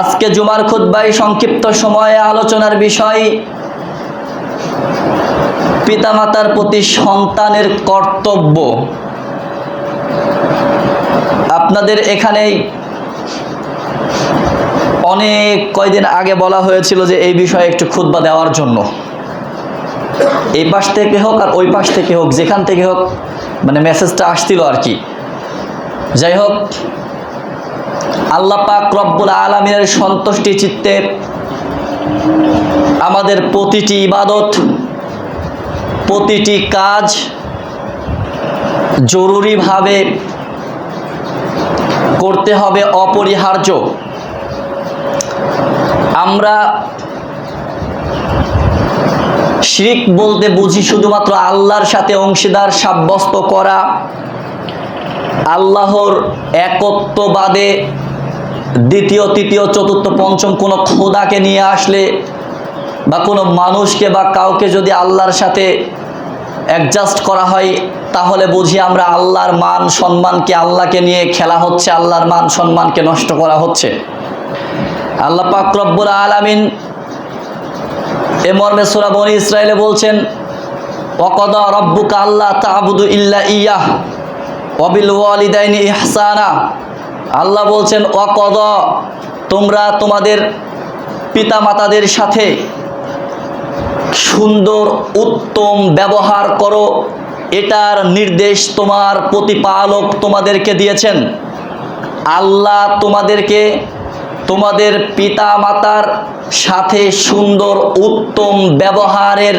আজকে জুমার খুদ্বাই সংক্ষিপ্ত সময়ে আলোচনার বিষয়, পিতামাতার প্রতি সন্তানের কর্তব্য। আপনাদের এখানেই অনেক কয়দিন আগে বলা হয়েছিল যে এই বিষয়ে একটু খুতবা দেওয়ার জন্য। এই পাশ থেকে হোক আর ওই পাশ থেকে হোক, যেখান থেকে হোক মানে মেসেজটা আসছিল আর কি। যাই হোক আল্লাহ পাক রব্বুল আলমিনের সন্তুষ্টি চিত্তে আমাদের প্রতিটি ইবাদত, প্রতিটি কাজ জরুরিভাবে করতে হবে অপরিহার্য। আমরা শিরিক বলতে বুঝি শুধুমাত্র আল্লাহর সাথে অংশীদার সাব্যস্ত করা, আল্লাহর একত্ববাদে দ্বিতীয়, তৃতীয়, চতুর্থ, পঞ্চম কোনো খোদাকে নিয়ে আসলে বা কোনো মানুষকে বা কাউকে যদি আল্লাহর সাথে অ্যাডজাস্ট করা হয়, তাহলে বুঝি আমরা আল্লাহর মান, সম্মানকে আল্লাহকে নিয়ে খেলা হচ্ছে, আল্লাহর মান, সম্মানকে নষ্ট করা হচ্ছে। আল্লাহ পাক রব্বুল আলামিন এ মর্মে সূরা বনি ইসরায়েলে বলছেন, ওয়াকাদা রব্বুকা আল্লাহ তা'বুদু ইল্লা ইয়াহ ওয়াবিল ওয়ালিদাইনি ইহসানা। আল্লাহ বলছেন ওয়াকদ তোমরা তোমাদের পিতামাতাদের সাথে সুন্দর, উত্তম ব্যবহার করো। এটার নির্দেশ তোমার প্রতিপালক তোমাদেরকে দিয়েছেন। আল্লাহ তোমাদেরকে তোমাদের পিতা মাতার সাথে সুন্দর, উত্তম ব্যবহারের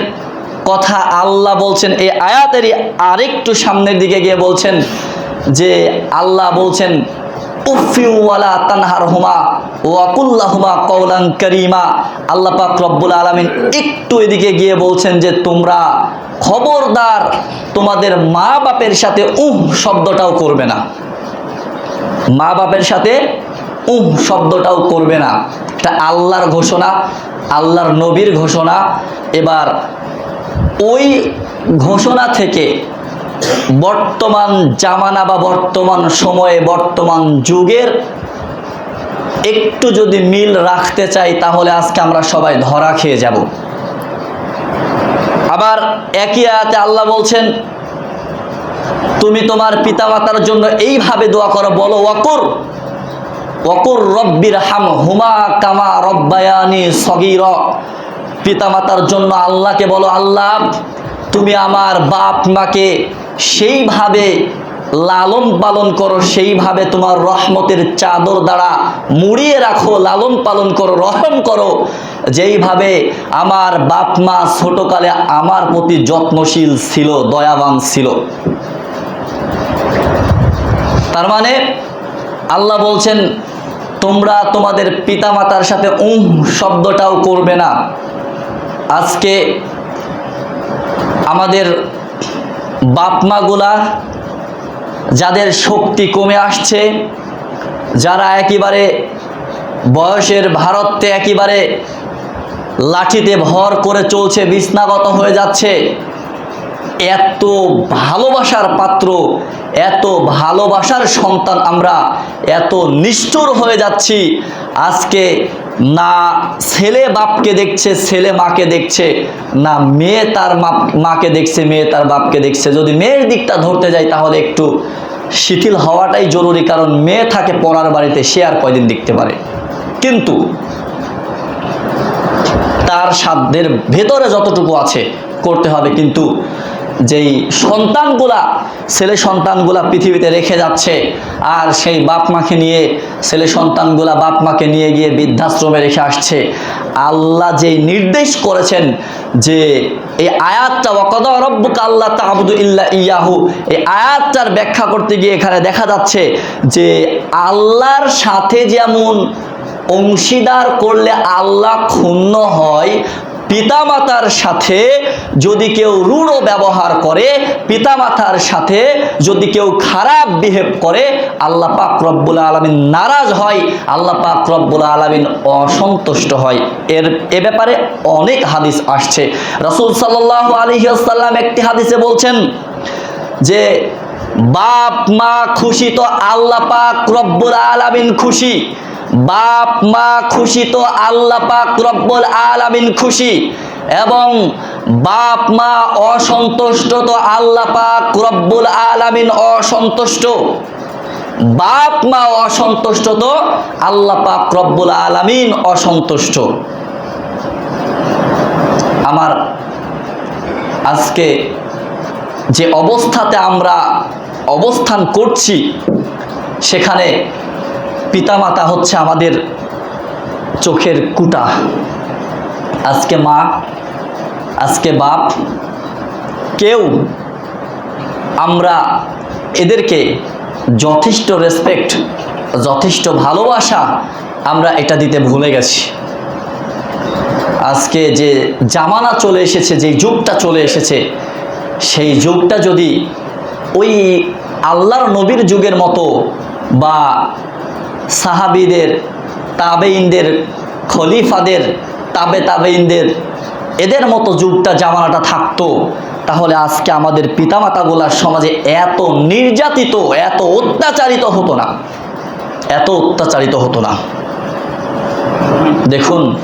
কথা আল্লাহ বলছেন। এই আয়াতেরই আরেকটু সামনের দিকে গিয়ে বলছেন যে, আল্লাহ বলছেন উফিউওয়ালা তানহার হুমা ওয়াকুল্লাহুমা কৌলান করিমা। আল্লাহ পাক একটু এদিকে গিয়ে বলছেন যে, তোমরা খবরদার, তোমাদের মা বাপের সাথে উহ শব্দটাও করবে না। মা বাপের সাথে উহ শব্দটাও করবে না। এটা আল্লাহর ঘোষণা, আল্লাহর নবীর ঘোষণা। এবার ওই ঘোষণা থেকে বর্তমান জামানা বা বর্তমান সময়ে, বর্তমান যুগের একটু যদি মিল রাখতে চাই, তাহলে আজকে আমরা সবাই ধরা খেয়ে যাব। আবার একই আয়াতে আল্লাহ বলছেন, তুমি তোমার পিতামাতার জন্য এইভাবে দোয়া করো, বলো, ওয়াকুর ওয়াকুর রব্বির হাম হুমা কামা রব্বায়ানি সগির। পিতামাতার জন্য আল্লাহকে বলো, আল্লাহ, তুমি আমার বাপ মাকে সেইভাবে লালন পালন করো, সেইভাবে তোমার রহমতের চাদর দ্বারা মুড়িয়ে রাখো, লালন পালন করো, রহম করো। যেইভাবে আমার বাপ মা ছোটকালে আমার প্রতি যত্নশীল ছিল, দয়াবান ছিল। তার মানে আল্লাহ বলছেন, তোমরা তোমাদের পিতামাতার সাথে উম শব্দটাও করবে না। আজকে আমাদের বাপমাগুলা যাদের শক্তি কমে আসছে, যারা একেবারে বয়সের ভারতে একেবারে লাঠিতে ভর করে চলছে, বিছনাগত হয়ে যাচ্ছে, এত ভালোবাসার পাত্র, এত ভালোবাসার সন্তান আমরা, এত নিষ্ঠুর হয়ে যাচ্ছি। আজকে না ছেলে বাপকে দেখছে, ছেলে মাকে দেখছে, না মেয়ে তার মাকে দেখছে, মেয়ে তার বাপকে দেখছে। যদি মেয়ের দিকটা ধরতে যাই তাহলে একটু শিথিল হওয়াটাই জরুরি, কারণ মেয়ে থাকে পড়ার বাড়িতে, সে আর কয়দিন দেখতে পারে। কিন্তু তার সাধ্যের ভেতরে যতটুকু আছে করতে হবে, কিন্তু যেই সন্তানগুলা, ছেলে সন্তানগুলা পৃথিবীতে রেখে যাচ্ছে, আর সেই বাপ মাকে নিয়ে, ছেলে সন্তানগুলা বাপ মাকে নিয়ে গিয়ে বৃদ্ধাশ্রমে রেখে আসছে, আল্লাহ যেই নির্দেশ করেছেন যে এই আয়াতটা, ওয়াকদ রব্বুক আল্লাহ তাবুদু ইল্লা ইয়াহু, এই আয়াতটার ব্যাখ্যা করতে গিয়ে এখানে দেখা যাচ্ছে যে আল্লাহর সাথে যেমন অংশীদার করলে আল্লাহ ক্ষুণ্ণ হয় পিতামাতার সাথে যদি কেউ রূঢ় ব্যবহার করে, পিতামাতার সাথে যদি কেউ খারাপ বিহেভ করে, আল্লাহ পাক রব্বুল আলমিন নারাজ হয়, আল্লাহ পাক রব্বুল আলমিন অসন্তুষ্ট হয়। এর, এ ব্যাপারে অনেক হাদিস আসছে। রসুল সাল্লাহ আলহিহাল্লাম একটি হাদিসে বলছেন যে বাপ মা খুশি তো আল্লাহ পাক রব্বুল আলামিন খুশি। বাপ, মা খুশি তো আল্লাহ পাক রব্বুল আলামিন খুশি। এবং বাপ, মা অসন্তুষ্ট তো আল্লাহ পাক রব্বুল আলামিন অসন্তুষ্ট। বাপ, মা অসন্তুষ্ট তো আল্লাহ পাক রব্বুল আলামিন অসন্তুষ্ট। আমার আজকে যে অবস্থাতে আমরা অবস্থান করছি, সেখানে পিতামাতা হচ্ছে আমাদের চোখের কুটা। আজকে মা, আজকে বাপ, কেউ আমরা এদেরকে যথেষ্ট রেসপেক্ট যথেষ্ট ভালোবাসা আমরা এটা দিতে ভুলে গেছি। আজকে যে জামানা চলে এসেছে যে যুগটা চলে এসেছে, সেই যুগটা যদি ওই আল্লাহর নবীর যুগের মতো বা সাহাবিদের তাবেইনদের খলিফাদের, তাবে তাবেইনদের এদের মতো যুগটা, জামানাটা থাকতো। তাহলে আজকে আমাদের পিতামাতাগুলার সমাজে এত নির্যাতিত, এত অত্যাচারিত হতো না। এত অত্যাচারিত হতো না। দেখুন,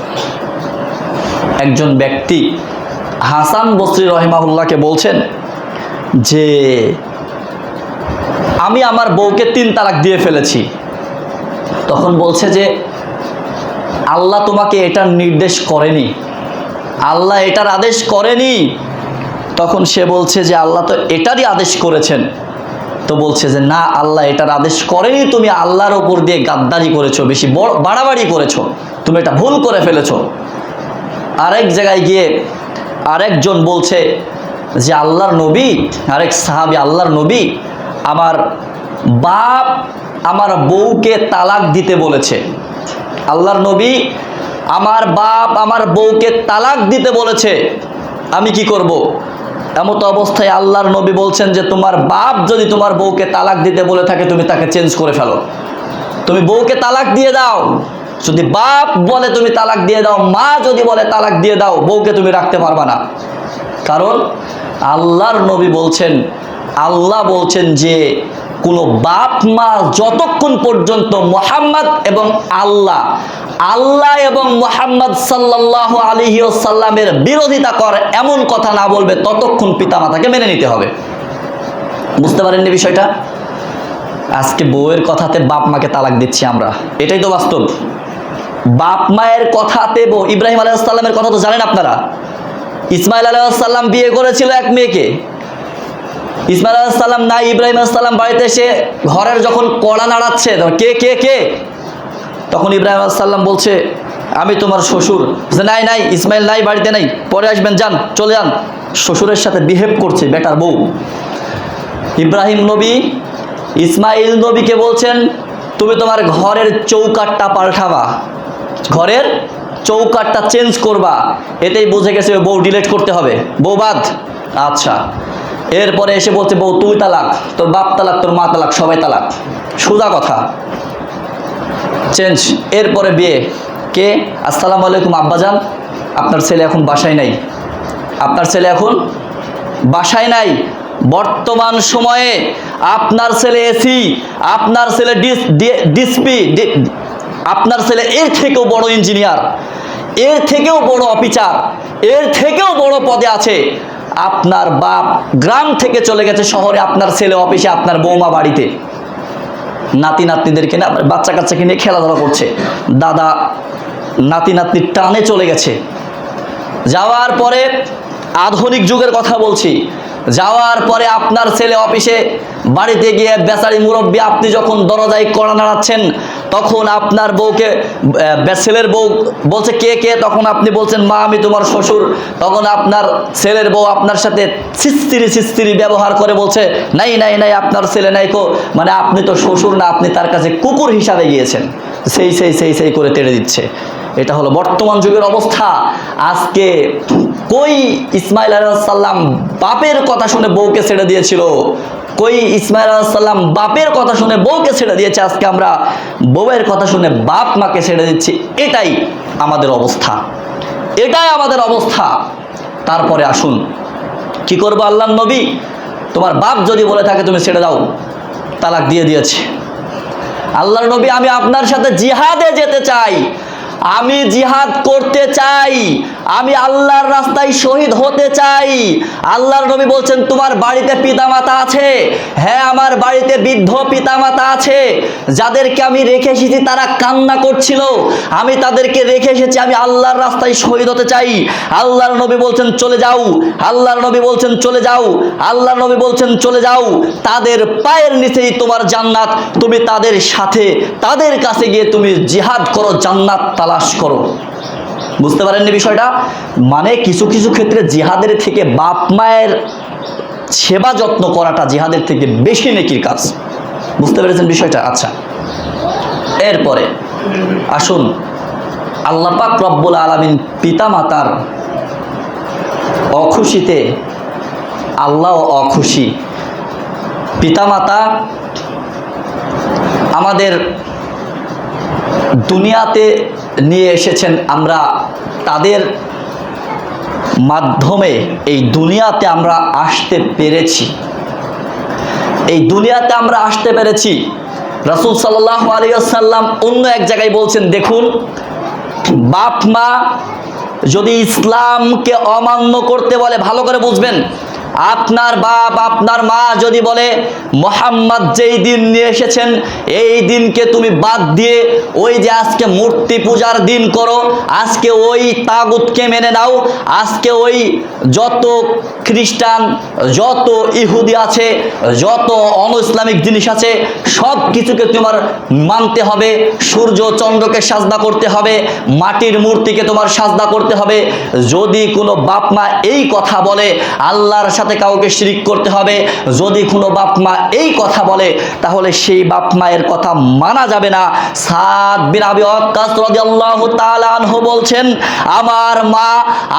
একজন ব্যক্তি হাসান বসরি রহিমাহুল্লাহকে বলছেন যে, আমি আমার বউকে তিন তালাক দিয়ে ফেলেছি। তখন বলছে যে, আল্লাহ তোমাকে এটার নির্দেশ করেনি। আল্লাহ এটার আদেশ করেনি। তখন সে বলছে যে, আল্লাহ তো এটারই আদেশ করেছেন। তো বলছে যে, না, আল্লাহ এটার আদেশ করেনি, তুমি আল্লাহর ওপর দিয়ে গাদ্দারি করেছ, বেশি বড় বাড়াবাড়ি করেছ, তুমি এটা ভুল করে ফেলেছো। আরেক জায়গায় গিয়ে আরেকজন বলছে যে, আল্লাহর নবী, আরেক সাহাবি, আল্লাহর নবী, আমার বাপ আমার বউকে তালাক দিতে বলেছে। আল্লাহর নবী আমার বাপ আমার বউকে তালাক দিতে বলেছে, আমি কি করব। এমতো অবস্থায় আল্লাহর নবী বলছেন যে, তোমার বাপ যদি তোমার বউকে তালাক দিতে বলে থাকে, তুমি তাকে চেঞ্জ করে ফেলো। তুমি বউকে তালাক দিয়ে দাও। যদি বাপ বলে তুমি তালাক দিয়ে দাও, মা যদি বলে তালাক দিয়ে দাও, বউকে তুমি রাখতে পারবা না। কারণ আল্লাহর নবী বলছেন, আল্লাহ বলছেন যে কোনো বাপ মা যতক্ষণ পর্যন্ত মোহাম্মদ এবং আল্লাহ আল্লাহ এবং মোহাম্মদ সাল্লাহ আলহি সাল্লামের বিরোধিতা কর, এমন কথা না বলবে, ততক্ষণ পিতামাতাকে মেনে নিতে হবে। বুঝতে পারেননি বিষয়টা? আজকে বউয়ের কথাতে বাপ মাকে তালাক দিচ্ছি আমরা। এটাই তো বাস্তব। বাপ মায়ের কথাতে বউ, ইব্রাহিম আলাইসাল্লামের কথা তো জানেন আপনারা। ইসমাইল আলাইসাল্লাম বিয়ে করেছিল এক মেয়েকে। ইসমাইল আলাইসাল্লাম না ইব্রাহিম আলাইসাল্লাম বাড়িতে এসে ঘরের যখন কড়া নাড়াচ্ছে কে কে কে? তখন ইব্রাহিম আলাইসাল্লাম বলছে আমি তোমার শ্বশুর। বলছে, নাই নাই ইসমাইল নাই বাড়িতে নাই। পরে আসবেন যান চলে যান। শ্বশুরের সাথে বিহেভ করছে বেটার বউ। ইব্রাহিম নবী ইসমাইল নবীকে বলছেন তুমি তোমার ঘরের চৌকাটটা পাল্টাবা। ঘরের চৌকাটটা চেঞ্জ করবা। এতেই বুঝে গেছে বউ ডিলেট করতে হবে। বউ বাদ। আচ্ছা। এরপরে এসে বলছে, বউ তুই তালাক, তোর বাপ তালাক, তোর মা তালাক, সবাই তালাক। সোজা কথা। চেঞ্জ এরপরে বিয়ে। কে? আসসালামু আলাইকুম, আব্বাজান। আপনার ছেলে এখন বাসায় নাই। আপনার ছেলে এখন বাসায় নাই। বর্তমান সময়ে আপনার ছেলে এসি আপনার ছেলে ডিস ডিসপি আপনার ছেলে এর থেকেও বড় ইঞ্জিনিয়ার এর থেকেও বড় অফিসার এর থেকেও বড় পদে আছে। আপনার বাপ গ্রাম থেকে চলে গেছে শহরে, আপনার ছেলে অফিসে, আপনার বৌমা বাড়িতে। নাতি নাতনিদেরকে না বাচ্চা কাচ্চাকে নিয়ে খেলাধুলা করছে। দাদা নাতি নাতনির টানে চলে গেছে। যাওয়ার পরে আধুনিক যুগের কথা বলছি। যাওয়ার পরে আপনার ছেলে অফিসে বাড়িতে গিয়ে বেচারি মুরব্বী, আপনি যখন দরজায় কড়া নাড়াচ্ছেন, তখন আপনার বউকে ছেলের বউ বলছে, কে কে? তখন আপনি বলছেন, মা, আমি তোমার শ্বশুর। তখন আপনার ছেলের বউ আপনার সাথে সিস্তিরি সিস্তিরি ব্যবহার করে বলছে, নাই নাই নাই, আপনার ছেলে নাই কো। মানে আপনি তো শ্বশুর না, আপনি তার কাছে কুকুর হিসাবে গিয়েছেন। সেই সেই সেই সেই করে তেড়ে দিচ্ছে। এটা হলো বর্তমান যুগের অবস্থা। আজকে কই ইসমাইল আলাইসাল্লাম বাপের কথা শুনে বউকে ছেড়ে দিয়েছিল? কই ইসমাইল আলাইসাল্লাম বাপের কথা শুনে বউকে ছেড়ে দিয়েছে? আজকে আমরা বউয়ের কথা শুনে বাপ মাকে ছেড়ে দিচ্ছি। এটাই আমাদের অবস্থা। এটাই আমাদের অবস্থা। তারপরে আসুন। কি করব আল্লাহ নবী? তোমার বাপ যদি বলে থাকে তুমি ছেড়ে দাও। তালাক দিয়ে দিয়েছে। আল্লাহর নবী, আমি আপনার সাথে জিহাদে যেতে চাই। আমি জিহাদ করতে চাই, আমি আল্লাহর রাস্তায় শহীদ হতে চাই। আল্লাহর নবী বলছেন, তোমার বাড়িতে পিতামাতা আছে? হ্যাঁ আমার বাড়িতে বৃদ্ধ পিতামাতা আছে। যাদেরকে আমি রেখে এসেছি, তারা কান্না করছিল। আমি তাদেরকে রেখে এসেছি, আমি আল্লাহর রাস্তায় শহীদ হতে চাই। আল্লাহর নবী বলছেন, চলে যাও। আল্লাহর নবী বলছেন, চলে যাও। আল্লাহর নবী বলছেন, চলে যাও। তাদের পায়ের নিচেই তোমার জান্নাত, তুমি তাদের সাথে, তাদের কাছে গিয়ে তুমি জিহাদ করো, জান্নাত তালাশ করো। বুঝতে পারেননি বিষয়টা? মানে কিছু কিছু ক্ষেত্রে জিহাদের থেকে বাপ মায়ের সেবা যত্ন করাটা জিহাদের থেকে বেশি নেকির কাজ। বুঝতে পেরেছেন বিষয়টা? আচ্ছা। এরপরে আসুন, আল্লাহ পাক রব্বুল আলমিন পিতামাতার অখুশিতে, আল্লাহ অখুশি পিতামাতা আমাদের দুনিয়াতে নিয়ে এসেছেন আমরা তাদের মাধ্যমে এই দুনিয়াতে আমরা আসতে পেরেছি। এই দুনিয়াতে আমরা আসতে পেরেছি। রসুল সাল্লাহ আলিয়াল্লাম অন্য এক জায়গায় বলছেন, দেখুন বাপ মা যদি ইসলামকে অমান্য করতে বলে, ভালো করে বুঝবেন আপনার বাপ, আপনার মা যদি বলে, মোহাম্মদ যেই দিন নিয়ে এসেছেন, এই দিনকে তুমি বাদ দিয়ে ওই যে আজকে মূর্তি পূজার দিন করো, আজকে ওই তাগুতকে মেনে নাও, আজকে ওই যত খ্রিস্টান, যত ইহুদি আছে, যত অন ইসলামিক জিনিস আছে, সব কিছুকে তোমার মানতে হবে, সূর্য চন্দ্রকে সাজদা করতে হবে, মাটির মূর্তিকে তোমার সাজদা করতে হবে। যদি কোনো বাপ মা এই কথা বলে, আল্লাহর সাথে কাউকে শিরিক করতে হবে। যদি কোনো বাপ মা এই কথা বলে, তাহলে সেই বাপ মায়ের কথা মানা যাবে না। সাদ বিন আবি ওয়াক্কাস রাদিয়াল্লাহু তাআলা আনহু বলছেন, আমার মা,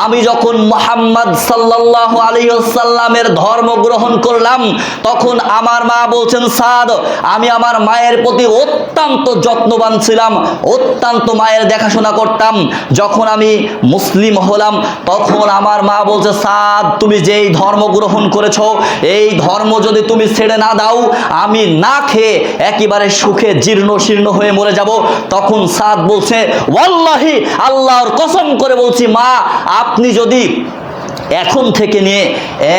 আমি যখন মুহাম্মদ সাল্লাল্লাহু আলাইহি ওয়াসাল্লামের ধর্ম গ্রহণ করলাম, তখন আমার মা বলছেন, সাদ, আমি আমার মায়ের প্রতি অত্যন্ত যত্নবান ছিলাম, অত্যন্ত মায়ের দেখাশোনা করতাম। যখন আমি মুসলিম হলাম, তখন আমার মা বলছে, সাদ, তুমি যেই ধর্ম গ্রহণ করেছ। এই ধর্ম যদি তুমি ছেড়ে না দাও, আমি না খেয়ে একেবারে সুখে জীর্ণ শীর্ণ হয়ে মরে যাব। তখন সাদ বলছে, ওয়াল্লাহি, আল্লাহর কসম করে বলছি, মা, আপনি যদি এখন থেকে নিয়ে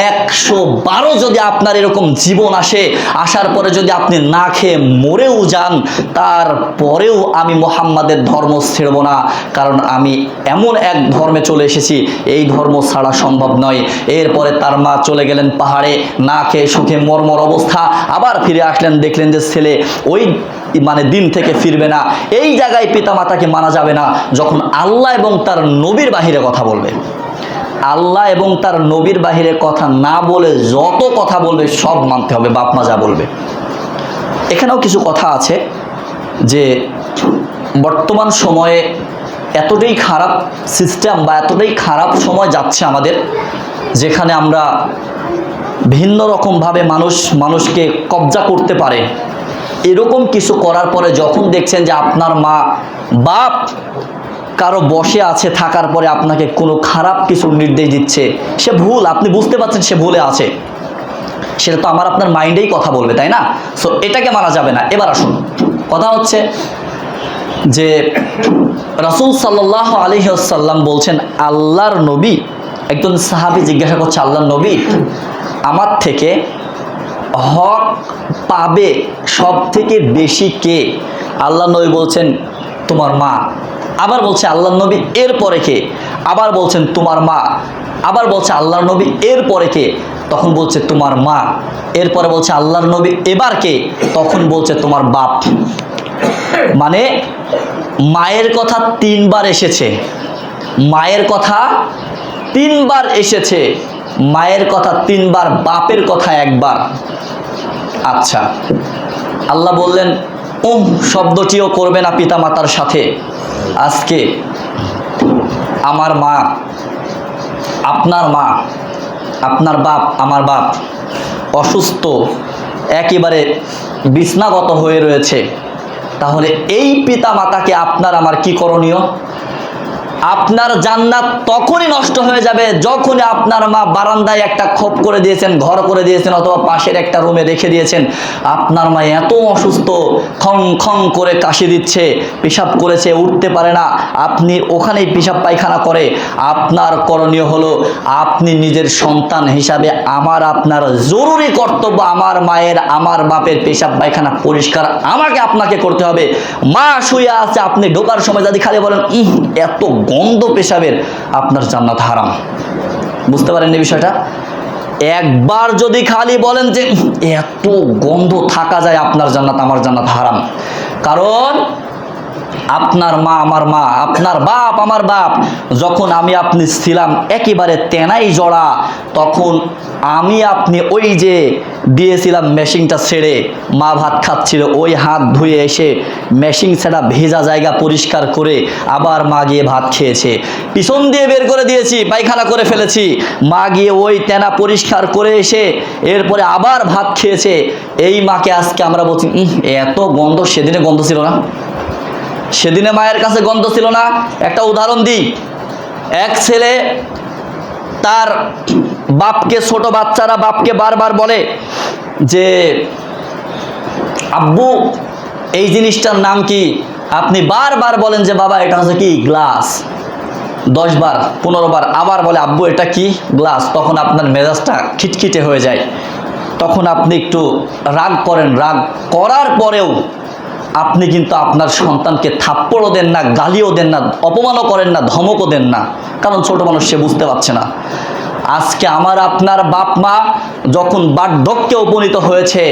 একশো বারো যদি আপনার এরকম জীবন আসে, আসার পরে যদি আপনি না খেয়ে মরেও যান, তারপরেও আমি মোহাম্মদের ধর্ম ছেড়ব না। কারণ আমি এমন এক ধর্মে চলে এসেছি, এই ধর্ম ছাড়া সম্ভব নয়। এরপরে তার মা চলে গেলেন পাহাড়ে, না খেয়ে সুখে মর্মর অবস্থা। আবার ফিরে আসলেন, দেখলেন যে ছেলে ওই মানে দিন থেকে ফিরবে না। এই জায়গায় পিতামাতাকে মানা যাবে না, যখন আল্লাহ এবং তার নবীর বাহিরে কথা বলবে। আল্লাহ এবং তার নবীর বাহিরে কথা না বলে যত কথা বলবে, সব মানতে হবে, বাপ মা যা বলবে। এখানেও কিছু কথা আছে যে বর্তমান সময়ে এতটাই খারাপ সিস্টেম বা এতটাই খারাপ সময় যাচ্ছে আমাদের, যেখানে আমরা ভিন্ন রকমভাবে মানুষ, মানুষকে কবজা করতে পারে। এরকম কিছু করার পরে যখন দেখছেন যে আপনার মা, বাপ কারও বসে আছে, থাকার পরে আপনাকে কোনো খারাপ কিছু নির্দেশ দিচ্ছে, সে ভুল, আপনি বুঝতে পারছেন সে ভুলে আছে। সেটা তো আমার আপনার মাইন্ডেই কথা বলবে, তাই না? সো এটাকে মানা যাবে না। এবার আসুন। কথা হচ্ছে যে রাসুল সাল্লাহ আলহিহাসাল্লাম বলছেন, আল্লাহর নবী, একজন সাহাবি জিজ্ঞাসা করছে, আল্লাহর নবী, আমার থেকে হক পাবে সব থেকে বেশি কে? আল্লাহ নবী বলছেন, তোমার মা। আবার বলছে আল্লাহ নবী এর পরে কে? আবার বলছেন তোমার মা। আবার বলছে আল্লাহর নবী এর পরে কে? তখন বলছে তোমার মা। এরপরে বলছে আল্লাহর নবী, এবার কে? তখন বলছে তোমার বাপ। মানে মায়ের কথা তিনবার এসেছে। মায়ের কথা তিনবার এসেছে। মায়ের কথা তিনবার, বাপের কথা একবার। আচ্ছা আল্লাহ বললেন, উম, শব্দটিও করবে না পিতামাতার সাথে। আজকে আমার মা, আপনার মা, আপনার বাপ, আমার বাপ অসুস্থ, একেবারে বিছনাগত হয়ে রয়েছে। তাহলে এই পিতা মাতাকে আপনার আমার কি করণীয়? আপনার জান্নাত তখনই নষ্ট হয়ে যাবে যখনই আপনার মা বারান্দায় একটা খোপ করে দিয়েছেন ঘর করে দিয়েছেন অথবা পাশের একটা রুমে রেখে দিয়েছেন। আপনার মা এত অসুস্থ খং খং করে কাশি দিচ্ছে পেশাব করেছে উঠতে পারে না। আপনি ওখানেই পেশাব পায়খানা করে। আপনার করণীয় হলো আপনি নিজের সন্তান হিসাবে আমার আপনার জরুরি কর্তব্য আমার মায়ের আমার বাপের পেশাব পায়খানা পরিষ্কার আমাকে আপনাকে করতে হবে। মা শুয়ে আছে আপনি ঢোকার সময় যদি খালি বলেন "উহ, এত গন্ধ পেশাবের আপনার জান্নাত হারাম। বুঝতে পারেননি বিষয়টা? একবার যদি খালি বলেন যে এত গন্ধ থাকা যায় আপনার জান্নাত, আমার জান্নাত হারাম। কারণ আপনার মা আমার মা, আপনার বাপ আমার বাপ, যখন আমি আপনি ছিলাম একেবারে তেনাই জড়া, তখন আমি আপনি ওই যে দিয়েছিলাম মেশিনটা ছেড়ে মা ভাত খাচ্ছিল। ওই হাত ধুয়ে এসে মেশিন ছাড়া ভেজা জায়গা পরিষ্কার করে আবার মা গিয়ে ভাত খেয়েছে। পিছন দিয়ে বের করে দিয়েছি পায়খানা করে ফেলেছি। মা গিয়ে ওই তেনা পরিষ্কার করে এসে এরপরে আবার ভাত খেয়েছে। এই মাকে আজকে আমরা বলছি "উম, এত গন্ধ সেদিনে গন্ধ ছিল না? সেদিনে মায়ের কাছে গন্ধ ছিল না। একটা উদাহরণ দিই। এক ছেলে তার বাপকে, ছোট বাচ্চারা বাপকে বারবার বলে যে, আব্বু, এই জিনিসটার নাম কি? আপনি বারবার বলেন যে, বাবা, এটা হচ্ছে কি? গ্লাস। দশ বার, পনেরো বার আবার বলে, আব্বু, এটা কি? গ্লাস। তখন আপনার মেজাজটা খিটখিটে হয়ে যায়। তখন আপনি একটু রাগ করেন। রাগ করার পরেও আপনি কিন্তু আপনার সন্তানকে থাপ্পড়ও দেন না, গালিও দেন না, অপমানও করেন না, ধমকও দেন না। কারণ ছোট মানুষ সে বুঝতে পারছে না। আজকে আমার আপনার বাপ মা যখন বার্ধক্যে উপনীত হয়েছে,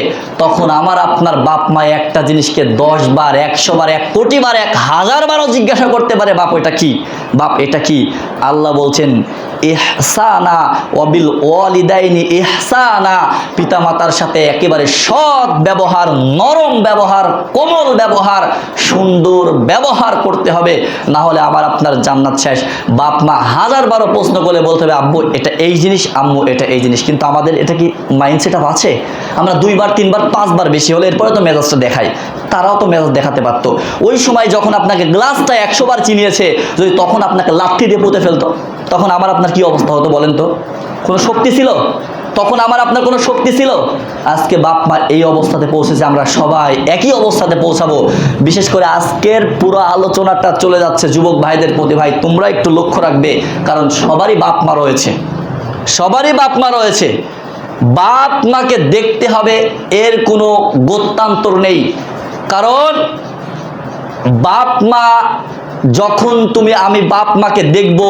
তখন আমার আপনার বাপ মা একটা জিনিসকে দশ বার, একশো বার, এক কোটি বার, এক হাজার বারও জিজ্ঞাসা করতে পারে, বাপ, এটা কি? বাপ, এটা কি? আল্লাহ বলছেন, ইহসানা অবিল ওয়ালিদাইনি ইহসানা। পিতামাতার সাথে একেবারে সৎ ব্যবহার, নরম ব্যবহার, কোমল ব্যবহার, সুন্দর ব্যবহার করতে হবে। না হলে আমার আপনার জান্নাত শেষ। বাপ মা হাজার বারো প্রশ্ন করলে বলতে হবে, আব্বু, এটা এই জিনিস, আম্মু, এটা এই জিনিস। কিন্তু আমাদের এটা কি মাইন্ডসেট আপ আছে? আমরা দুইবার, তিনবার, পাঁচবার বেশি হলে এরপরে তো মেজাজটা দেখাই। তারাও তো মেজাজ দেখাতে পারতো। ওই সময় যখন আপনাকে গ্লাসটা একশো বার চিনিয়েছে, যদি তখন আপনাকে লাঠি দিয়ে পুঁতে ফেলতো, তখন আমার আপনার কি অবস্থা হতো বলেন তো? কোনো শক্তি ছিল? তখন আমার আপনার কোনো শক্তি ছিল? আজকে বাপ মা এই অবস্থাতে পৌঁছেছে, আমরা সবাই একই অবস্থাতে পৌঁছাবো। বিশেষ করে আজকের পুরো আলোচনাটা চলে যাচ্ছে যুবক ভাইদের প্রতি। ভাই, তোমরা একটু লক্ষ্য রাখবে, কারণ সবারই বাপ মা রয়েছে। সবারই বাপ মা রয়েছে। বাপ মাকে দেখতে হবে, এর কোনো গত্যান্তর নেই। কারণ বাপ মা, যখন তুমি, আমি বাপ মাকে দেখব,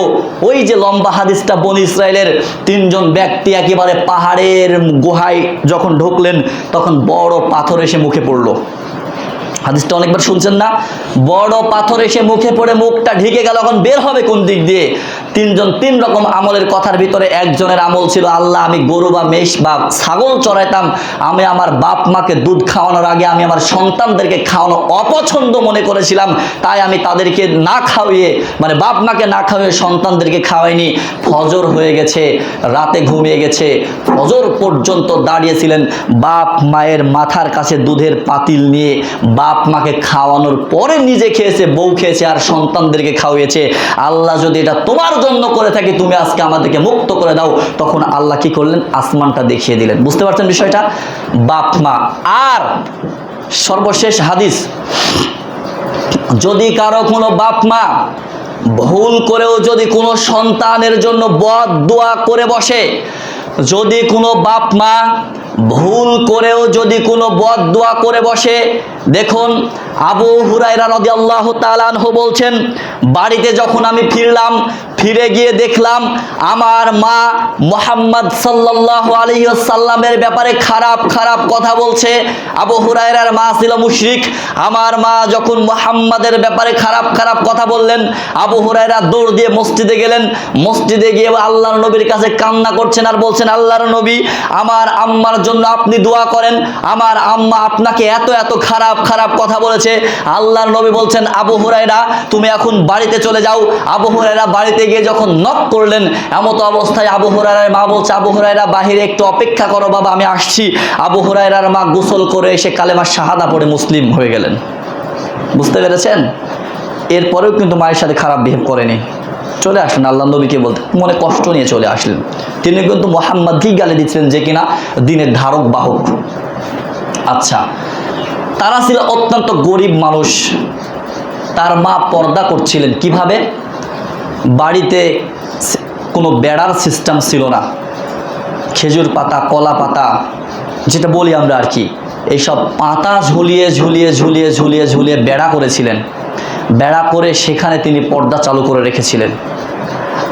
ওই যে লম্বা হাদিসটা বন ইসরায়েলের তিনজন ব্যক্তি একেবারে পাহাড়ের গুহায় যখন ঢুকলেন, তখন বড় পাথর এসে মুখে পড়ল। হাদিসটা অনেকবার শুনছেন না? বড় পাথর এসে মুখে পড়ে মুখটা ঢেকে গেল, এখন বের হবে কোন দিক দিয়ে? তিনজন তিন রকম আমলের কথার ভিতরে একজনের আমল ছিল, আল্লাহ, আমি গরু বা মেষ বা ছাগল চড়াইতাম, আমি আমার বাপ মাকে দুধ খাওয়ানোর আগে আমি আমার সন্তানদেরকে খাওয়ানো অপছন্দ মনে করেছিলাম, তাই আমি তাদেরকে না খাওয়িয়ে মানে বাপ মাকে না খাওয়িয়ে সন্তানদেরকে খাওয়াইনি। ফজর হয়ে গেছে, রাতে ঘুমিয়ে গেছে, ফজর পর্যন্ত দাঁড়িয়েছিলেন বাপ মায়ের মাথার কাছে দুধের পাতিল নিয়ে, বাপ মাকে খাওয়ানোর পরে নিজে খেয়েছে, বউ খেয়েছে আর সন্তানদেরকে খাওয়িয়েছে। আল্লাহ যদি এটা তোমার জন্য করে থাকে, তুমি আজকে আমাদেরকে মুক্ত করে দাও। তখন আল্লাহ কি করলেন? আসমানটা দেখিয়ে দিলেন। বুঝতে পারছেন বিষয়টা? বাপ, মা। আর সর্বশেষ হাদিস, যদি কারও কোনো বাপ, মা ভুল করেও যদি কোনো সন্তানের জন্য বদ দোয়া করে বসে, যদি কোনো বাপ, মা ভুল করেও যদি কোনো বদ দোয়া করে বসে দেখুন, আবু হুরাইরা রাদিয়াল্লাহু আল্লাহ আনহু বলছেন, বাড়িতে যখন আমি ফিরলাম, ফিরে গিয়ে দেখলাম, আমার মা মোহাম্মদ সাল্লাল্লাহু আলাইহি সাল্লামের ব্যাপারে খারাপ খারাপ কথা বলছে। আবু হুরায়রার মা ছিল মুশরিক। আমার মা যখন মোহাম্মদের ব্যাপারে খারাপ খারাপ কথা বললেন, আবু হুরায়রা দৌড় দিয়ে মসজিদে গেলেন। মসজিদে গিয়ে আল্লাহর নবীর কাছে কান্না করছেন আর বলছেন, আল্লাহর নবী, আমার আম্মার জন্য আপনি দোয়া করেন। আমার আম্মা আপনাকে এত এত খারাপ খারাপ খারাপ কথা বলেছে। আল্লাহর নবী বলছেন, আবু হুরায়রা, তুমি এখন বাড়িতে চলে যাও। আবু হুরায়রা বাড়িতে গিয়ে যখন নক করলেন, এমত অবস্থায় আবু হুরায়রার মা বলছে, আবু হুরায়রা, বাহিরে একটু অপেক্ষা করো বাবা, আমি আসছি। আবু হুরায়রার মা গোসল করে এসে কালেমা শাহাদা পড়ে মুসলিম হয়ে গেলেন। বুঝতে পেরেছেন? এরপরেও কিন্তু মায়ের সাথে খারাপ বিহেভ করেনি। চলে আসলেন আল্লাহ নবীকে বলতে মনে কষ্ট নিয়ে চলে আসলেন। তিনি কিন্তু মোহাম্মদকেই গালি দিচ্ছিলেন যে কিনা? দিনের ধারক বাহক। আচ্ছা তারা ছিল অত্যন্ত গরিব মানুষ। তার মা পর্দা করছিলেন। কীভাবে? বাড়িতে কোনো বেড়ার সিস্টেম ছিল না। খেজুর পাতা, কলা পাতা, যেটা বলি আমরা আর কি, এইসব পাতা ঝুলিয়ে ঝুলিয়ে ঝুলিয়ে ঝুলিয়ে ঝুলিয়ে বেড়া করেছিলেন। বেড়া করে সেখানে তিনি পর্দা চালু করে রেখেছিলেন।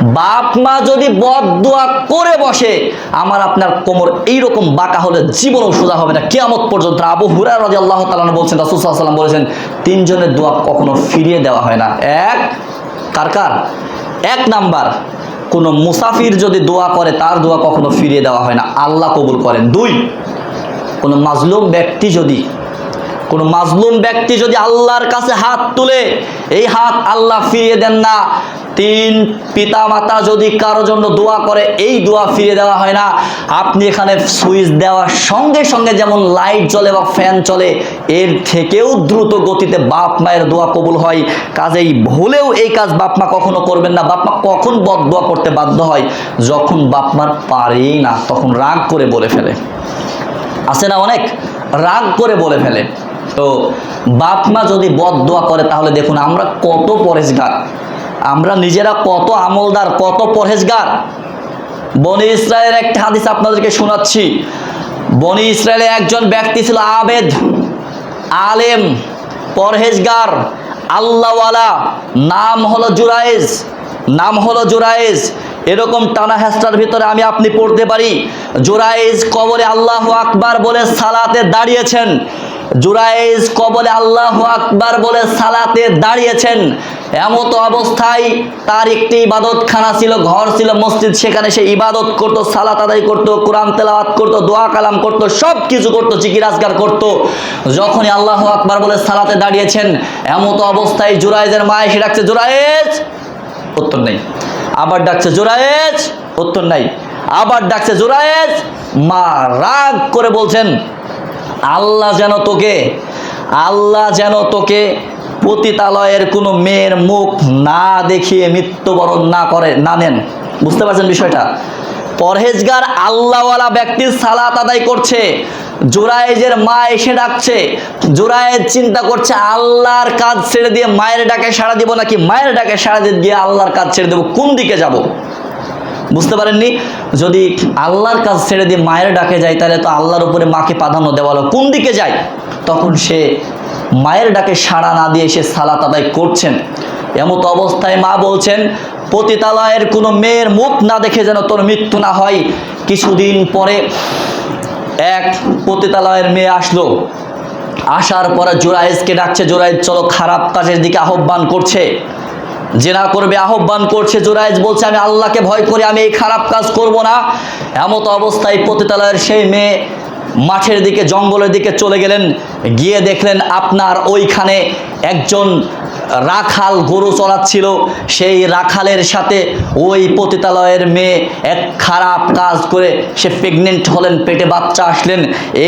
বাপ মা যদি বদদোয়া করে বসে, আমার আপনার কোমর এইরকম বাঁকা হলে জীবনও সোজা হবে না। কেয়ামত পর্যন্ত আবু হুরার রাজি আল্লাহ তালান বলছেন, রাসুল সাল্লাম বলেছেন, তিনজনের দোয়া কখনো ফিরিয়ে দেওয়া হয় না। এক, কার কার? এক নাম্বার, কোনো মুসাফির যদি দোয়া করে, তার দোয়া কখনো ফিরিয়ে দেওয়া হয় না। আল্লাহ কবুল করেন। দুই, কোনো মাজলুম ব্যক্তি যদি, কোনো মাজলুম ব্যক্তি যদি আল্লাহর কাছে হাত তুলে, এই হাত আল্লাহ ফিরিয়ে দেন না তিন পিতা মাতা যদি কারও জন্য দোয়া করে, এই দোয়া ফিরিয়ে দেওয়া হয় না। আপনি এখানে সুইচ দেওয়ার সঙ্গে সঙ্গে যেমন লাইট জ্বলে বা ফ্যান চলে এর থেকেও দ্রুত গতিতে বাপ মায়ের দোয়া কবুল হয়। কাজেই ভুলেও এই কাজ বাপ মা কখনো করবেন না। বাপ মা কখন বদ দোয়া করতে বাধ্য হয়? যখন বাপ মার পারেই না, তখন রাগ করে বলে ফেলে। আছে না অনেক? রাগ করে বলে ফেলে। তো বাপ মা যদি বদ দোয়া করে, তাহলে দেখুন আমরা কত পরেশগার। আমরা নিজেরা কত আমলদার, কত পরহেজগার। বনি ইসরায়েলের একটা হাদিস আপনাদেরকে শোনাচ্ছি। বনি ইসরায়েলে একজন ব্যক্তি ছিল আবেদ, আলেম, পরহেজগার, আল্লাহওয়ালা, নাম হলো জুরাইজ, নাম হলো জুরাইজ। এরকম টানা হেস্টার ভিতরে আমি আপনি পড়তে পারি। জুরাইজ কবরে আল্লাহ আকবার বলে সালাতে দাঁড়িয়েছেন। জুরাইজ কবলে আল্লাহ আকবার বলে সালাতে দাঁড়িয়েছেন। এমতো অবস্থায় তার একটি ইবাদতখানা ছিল, ঘর ছিল, মসজিদ, সেখানে সে ইবাদত করতো, সালাত আদায় করতো, কোরআন তেলাওয়াত করতো, দোয়া কালাম করতো সব কিছু করতো চিকিরাজগার করতো। যখনই আল্লাহ আকবার বলে সালাতে দাঁড়িয়েছেন, এমতো অবস্থায় জুরাইজের মা এসে ডাকছে, জুরাইজ! উত্তর নেই। আবার ডাকছে জোরায়েজ, উত্তর নাই। আবার ডাকছে জোরায়েজ, মা রাগ করে বলছেন, আল্লাহ যেন তোকে, আল্লাহ যেন তোকে পতিতালয়ের কোনো মেয়ের মুখ না দেখিয়ে মৃত্যুবরণ না করে, না নেন। বুঝতে পারছেন বিষয়টা? পরহেজগার আল্লাহওয়ালা ব্যক্তির সালাত আদায় করছে। জোরায়েজের মা এসে ডাকছে। জোরায়েজ চিন্তা করছে, আল্লাহর কাজ ছেড়ে দিয়ে মায়ের ডাকে সাড়া দিব নাকি মায়ের ডাকে সাড়া দিয়ে আল্লাহর কাজ ছেড়ে দেবো? কোন দিকে যাব? বুঝতে পারেননি? যদি আল্লাহর কাজ ছেড়ে দিয়ে মায়ের ডাকে যায়, তাহলে তো আল্লাহর উপরে মাকে প্রাধান্য দেওয়া হলো। কোন দিকে যায়? তখন সে মায়ের ডাকে সাড়া না দিয়ে সে সালাত আদায় করছেন। এমতো অবস্থায় মা বলছেন, পতিতালয়ের কোনো মেয়ের মুখ না দেখে যেন তোর মৃত্যু না হয়। কিছুদিন পরে এক পতিতালয়ের মেয়ে আসলো। আসার পরে জোরাইজকে ডাকছে, জোরাইজ, চলো খারাপ কাজের দিকে আহ্বান করছে। জেনা করবে, আহ্বান করছে। জোরাইজ বলছে, আমি আল্লাহকে ভয় করি, আমি এই খারাপ কাজ করব না। এমত অবস্থায় পতিতালয়ের সেই মেয়ে মাঠের দিকে, জঙ্গলের দিকে চলে গেলেন। গিয়ে দেখলেন, আপনার ওইখানে একজন রাখাল গরু চড়াচ্ছিল। সেই রাখালের সাথে ওই পতিতালয়ের মেয়ে এক খারাপ কাজ করে সে প্রেগনেন্ট হলেন, পেটে বাচ্চা আসলেন।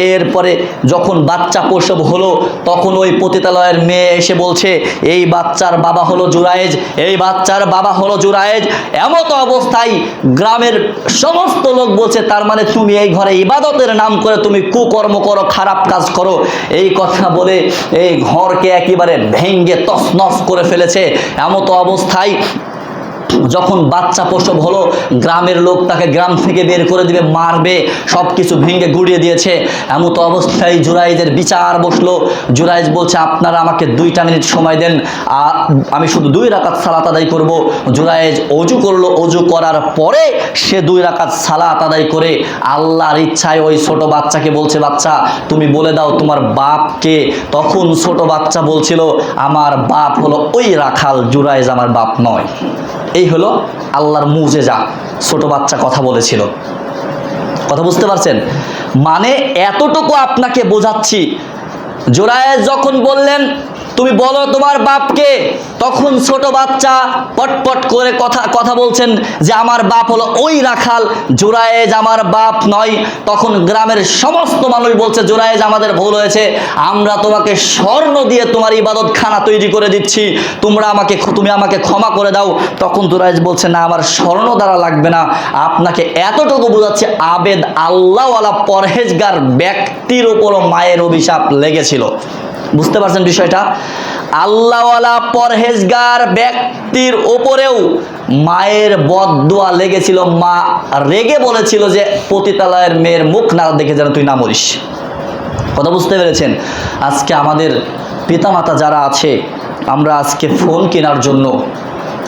এরপরে যখন বাচ্চা প্রসব হলো, তখন ওই পতিতালয়ের মেয়ে এসে বলছে, এই বাচ্চার বাবা হলো জুরায়েজ, এই বাচ্চার বাবা হলো জুরায়েজ। এমতো অবস্থায় গ্রামের সমস্ত লোক বলছে, তার মানে তুমি এই ঘরে ইবাদতের নাম করে তুমি কুকর্ম করো, খারাপ কাজ করো। এই কথা বলে এই ঘরকে একেবারে ভেঙ্গে তছনছ করে ফেলেছে। এমতো অবস্থায় যখন বাচ্চা প্রসব হলো, গ্রামের লোক তাকে গ্রাম থেকে বের করে দিবে, মারবে সব কিছু ভেঙে গুড়িয়ে দিয়েছে। এমত অবস্থায় জুরাইজের বিচার বসল। জুরাইজ বলছে, আপনারা আমাকে দুইটা মিনিট সময় দেন, আর আমি শুধু দুই রাকাত সালাত আদায় করব। জুরাইজ অজু করল। অজু করার পরে সে দুই রাকাত সালাত আদায় করে আল্লাহর ইচ্ছায় ওই ছোট বাচ্চাকে বলছে, বাচ্চা, তুমি বলে দাও তোমার বাপকে। তখন ছোট বাচ্চা বলছিল, আমার বাপ হলো ওই রাখাল, জুরাইজ আমার বাপ নয়। এই হলো আল্লাহর মুজেজা। ছোট বাচ্চা কথা বলেছিল। কথা বুঝতে পারছেন? মানে এতটুকু আপনাকে বোঝাচ্ছি। জোরায় যখন বললেন তুমি বলো তোমার বাপকে। তখন ছোট বাচ্চা পটপট করে কথা কথা বলছেন যে আমার বাপ হলো ওই রাখাল, জোরায়েজ আমার বাপ নয়। তখন গ্রামের সমস্ত মানুষ বলছে, জোরায়েজ, আমাদের ভুল হয়েছে। আমরা তোমাকে স্বর্ণ দিয়ে তোমার ইবাদত খানা তৈরি করে দিচ্ছি। তোমরা আমাকে তুমি আমাকে ক্ষমা করে দাও। তখন জোরায়েজ বলছে, না, আমার স্বর্ণ দ্বারা লাগবে না। আপনাকে এতটুকু বোঝাচ্ছে, আবেদ আল্লাহওয়ালা পরহেজগার ব্যক্তির ওপরও মায়ের অভিশাপ লেগেছিল। বুঝতে পারছেন বিষয়টা? আল্লাহওয়ালা পরহেজগার ব্যক্তির ওপরেও মায়ের বদদোয়া লেগেছিল। মা রেগে বলেছিল যে, পতিতালয়ের মেয়ের মুখ না দেখে যেন তুই না মরিস। কথা বুঝতে পেরেছেন? আজকে আমাদের পিতামাতা যারা আছে, আমরা আজকে ফোন কেনার জন্য,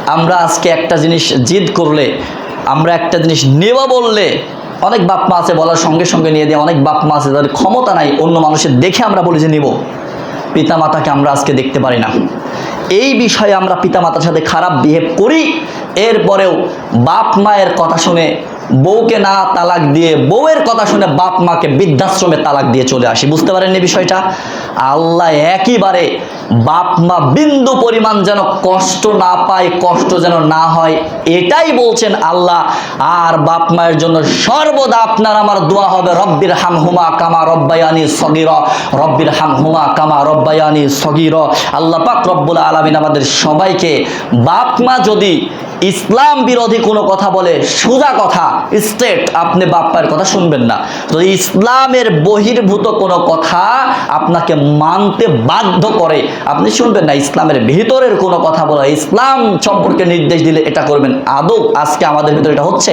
আমরা আজকে একটা জিনিস জিদ করলে, আমরা একটা জিনিস নেওয়া বললে, অনেক বাপ মা আছে বলার সঙ্গে সঙ্গে নিয়ে দেয়, অনেক বাপ মা আছে তাদের ক্ষমতা নাই, অন্য মানুষের দেখে আমরা বলি যে নেব। পিতামাতাকে আমরা আজকে দেখতে পারি না। এই বিষয়ে আমরা পিতামাতার সাথে খারাপ বিহেভ করি। এরপরেও বাপ মায়ের কথা শুনে বউকে না তালাক দিয়ে বউয়ের কথা শুনে বাপ মাকে বৃদ্ধাশ্রমে তালাক দিয়ে চলে আসি, বুঝতে পারেননি বিষয়টা? আল্লাহ একইবারে বাপ মা বিন্দু পরিমাণ যেন কষ্ট না পায়, কষ্ট যেন না হয়, এটাই বলছেন আল্লাহ। আর বাপ মায়ের জন্য সর্বদা আপনার আমার দোয়া হবে, রব্বির হাম হুমা কামা রব্বায়ানি সগির, রব্বির হাম হুমা কামা রব্বায়ানি সগির। আল্লাহ পাক রব্বুল আলমিন আমাদের সবাইকে বাপ মা যদি ইসলাম বিরোধী কোনো কথা বলে সোজা কথা স্ট্রেট আপনি বাপ্পার কথা শুনবেন না। যদি ইসলামের বহির্ভূত কোনো কথা আপনাকে মানতে বাধ্য করে। আপনি শুনবেন না, ইসলামের ভিতরের কোনো কথা বলা। ইসলাম সম্পর্কে নির্দেশ দিলে এটা করবেন। আদৌ আজকে আমাদের ভিতরে এটা হচ্ছে।